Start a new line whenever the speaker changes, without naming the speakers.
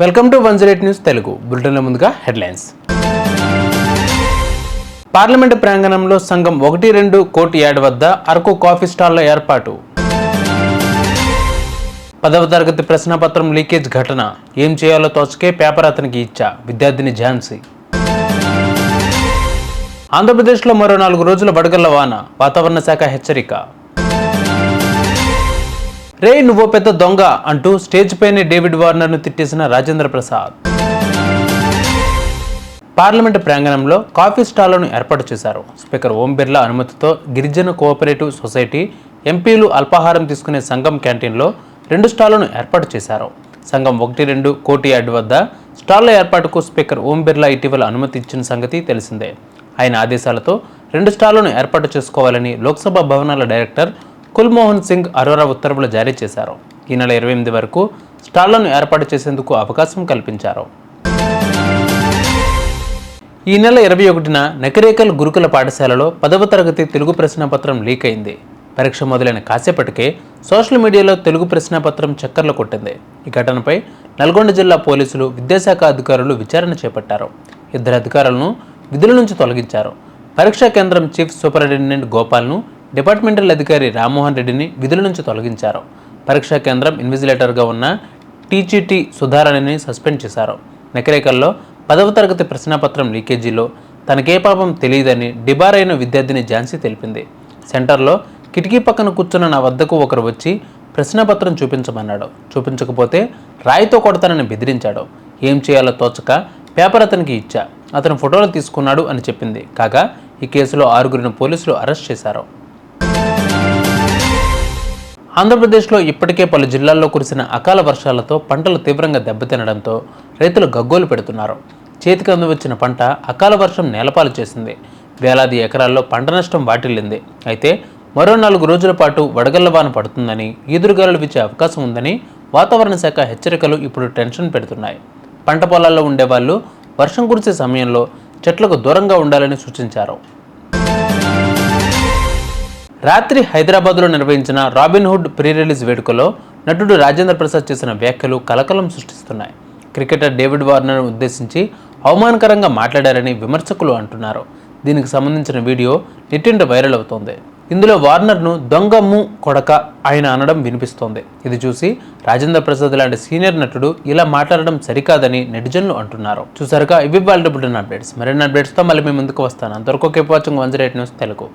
Welcome to one zero news Telugu. బులెటిన్ల ముందుగా headlines. Parliament ప్రాంగణంలో సంఘం ఒకటి రెండు కోటి యార్డ్ వద్ద అరకు కాఫీ స్టాల్ల ఏర్పాటు. పదవ తరగతి ప్రశ్నపత్రం లీకేజ్ ఘటన. ఏం చేయాలో తోచకే పేపర్ అతనికి ఇచ్చా. విద్యార్థిని ఝాన్సీ. ఆంధ్రప్రదేశ్లో మరో నాలుగు రోజుల వడగళ్ళ వాన. వాతావరణ శాఖ హెచ్చరిక. రే నువ్వో పెద్ద దొంగ అంటూ స్టేజ్ పైనే డేవిడ్ వార్నర్ను తిట్టేసిన రాజేంద్ర ప్రసాద్. పార్లమెంటు ప్రాంగణంలో కాఫీ స్టాళ్ళను ఏర్పాటు చేశారు. స్పీకర్ ఓం బిర్లా అనుమతితో గిరిజన కోఆపరేటివ్ సొసైటీ ఎంపీలు అల్పాహారం తీసుకునే సంఘం క్యాంటీన్లో రెండు స్టాళ్ళను ఏర్పాటు చేశారు. సంఘం ఒకటి రెండు కోటి యార్డ్ వద్ద స్టాళ్ళ ఏర్పాటుకు స్పీకర్ ఓం బిర్లా ఇటీవల అనుమతి ఇచ్చిన సంగతి తెలిసిందే. ఆయన ఆదేశాలతో రెండు స్టాళ్ళను ఏర్పాటు చేసుకోవాలని లోక్సభ భవనాల డైరెక్టర్ కుల్మోహన్ సింగ్ అరోరా ఉత్తర్వులు జారీ చేశారు. ఈ నెల ఇరవై ఎనిమిది వరకు స్టాళ్ళను ఏర్పాటు చేసేందుకు అవకాశం కల్పించారు. ఈ నెల ఇరవై ఒకటిన నకిరేకల్ గురుకుల పాఠశాలలో పదవ తరగతి తెలుగు ప్రశ్నపత్రం లీక్ అయింది. పరీక్ష మొదలైన కాసేపటికే సోషల్ మీడియాలో తెలుగు ప్రశ్నపత్రం చక్కర్లు కొట్టింది. ఈ ఘటనపై నల్గొండ జిల్లా పోలీసులు విద్యాశాఖ అధికారులు విచారణ చేపట్టారు. ఇద్దరు అధికారులను విధుల నుంచి తొలగించారు. పరీక్షా కేంద్రం చీఫ్ సూపరింటెండెంట్ గోపాల్ను డిపార్ట్మెంటల్ అధికారి రామ్మోహన్ రెడ్డిని విధుల నుంచి తొలగించారు. పరీక్షా కేంద్రం ఇన్విజిలేటర్గా ఉన్న టీజీటీ సుధారాణిని సస్పెండ్ చేశారు. నకిరేకల్లో పదవ తరగతి ప్రశ్నాపత్రం లీకేజీలో తనకే పాపం తెలియదని డిబార్ అయిన విద్యార్థిని ఝాన్సీ తెలిపింది. సెంటర్లో కిటికీ పక్కన కూర్చున్న నా వద్దకు ఒకరు వచ్చి ప్రశ్నపత్రం చూపించమన్నాడు. చూపించకపోతే రాయితో కొడతానని బెదిరించాడు. ఏం చేయాలో తోచక పేపర్ అతనికి ఇచ్చా. అతను ఫోటోలు తీసుకున్నాడు అని చెప్పింది. కాగా ఈ కేసులో ఆరుగురిని పోలీసులు అరెస్ట్ చేశారు. ఆంధ్రప్రదేశ్లో ఇప్పటికే పలు జిల్లాల్లో కురిసిన అకాల వర్షాలతో పంటలు తీవ్రంగా దెబ్బతినడంతో రైతులు గగ్గోలు పెడుతున్నారు. చేతికి అందివచ్చిన పంట అకాల వర్షం నేలపాలు చేసింది. వేలాది ఎకరాల్లో పంట నష్టం వాటిల్లింది. అయితే మరో నాలుగు రోజుల పాటు వడగళ్ళ వాన పడుతుందని ఈదురుగాలులు విచ్చే అవకాశం ఉందని వాతావరణ శాఖ హెచ్చరికలు ఇప్పుడు టెన్షన్ పెడుతున్నాయి. పంట పొలాల్లో ఉండేవాళ్ళు వర్షం కురిసే సమయంలో చెట్లకు దూరంగా ఉండాలని సూచించారు. రాత్రి హైదరాబాద్లో నిర్వహించిన రాబిన్హుడ్ ప్రీ రిలీజ్ వేడుకలో నటుడు రాజేంద్ర ప్రసాద్ చేసిన వ్యాఖ్యలు కలకలం సృష్టిస్తున్నాయి. క్రికెటర్ డేవిడ్ వార్నర్ను ఉద్దేశించి అవమానకరంగా మాట్లాడారని విమర్శకులు అంటున్నారు. దీనికి సంబంధించిన వీడియో నెట్టింట వైరల్ అవుతోంది. ఇందులో వార్నర్ను దొంగమ్ము కొడక ఆయన అనడం వినిపిస్తోంది. ఇది చూసి రాజేంద్ర ప్రసాద్ లాంటి సీనియర్ నటుడు ఇలా మాట్లాడడం సరికాదని నెటిజన్లు అంటున్నారు. చూసారుగా ఇవి వాళ్ళ అప్డేట్స్. మరిన్ని అప్డేట్స్తో మళ్ళీ మీ ముందుకు వస్తాను. అంతవరకు keep watching one zero eight news Telugu.